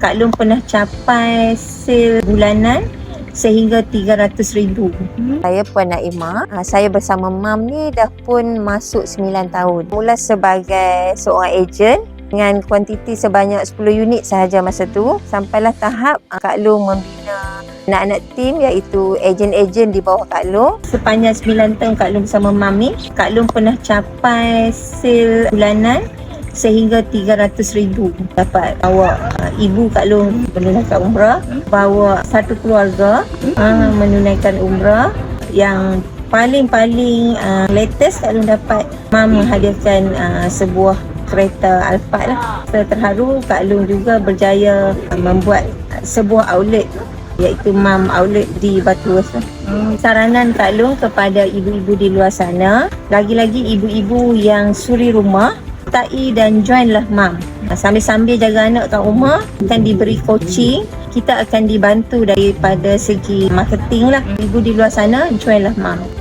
Kak Long pernah capai sale bulanan sehingga RM300,000. Saya Puan Naimah. Ah, Saya bersama Mam ni dah pun masuk 9 tahun. Mula sebagai seorang ejen dengan kuantiti sebanyak 10 unit sahaja masa tu. Sampailah tahap ah, Kak Long membina anak-anak tim iaitu ejen-ejen di bawah Kak Long. Sepanjang 9 tahun Kak Long bersama Mam ni, Kak Long pernah capai sale bulanan sehingga RM300,000 dapat bawa uh, ibu Kak Long menunaikan umrah bawa satu keluarga uh, menunaikan umrah. Yang paling-paling uh, latest Kak Long dapat Mam menghadiahkan uh, sebuah kereta Alphard lah. Saya terharu Kak Long juga berjaya uh, membuat sebuah outlet iaitu Mam Outlet di Batu West. Hmm, saranan Kak Long kepada ibu-ibu di luar sana, lagi-lagi ibu-ibu yang suri rumah, tai dan joinlah Mam. Sambil-sambil jaga anak kat rumah, akan diberi coaching, kita akan dibantu daripada segi marketing lah. Ibu di luar sana, joinlah Mam.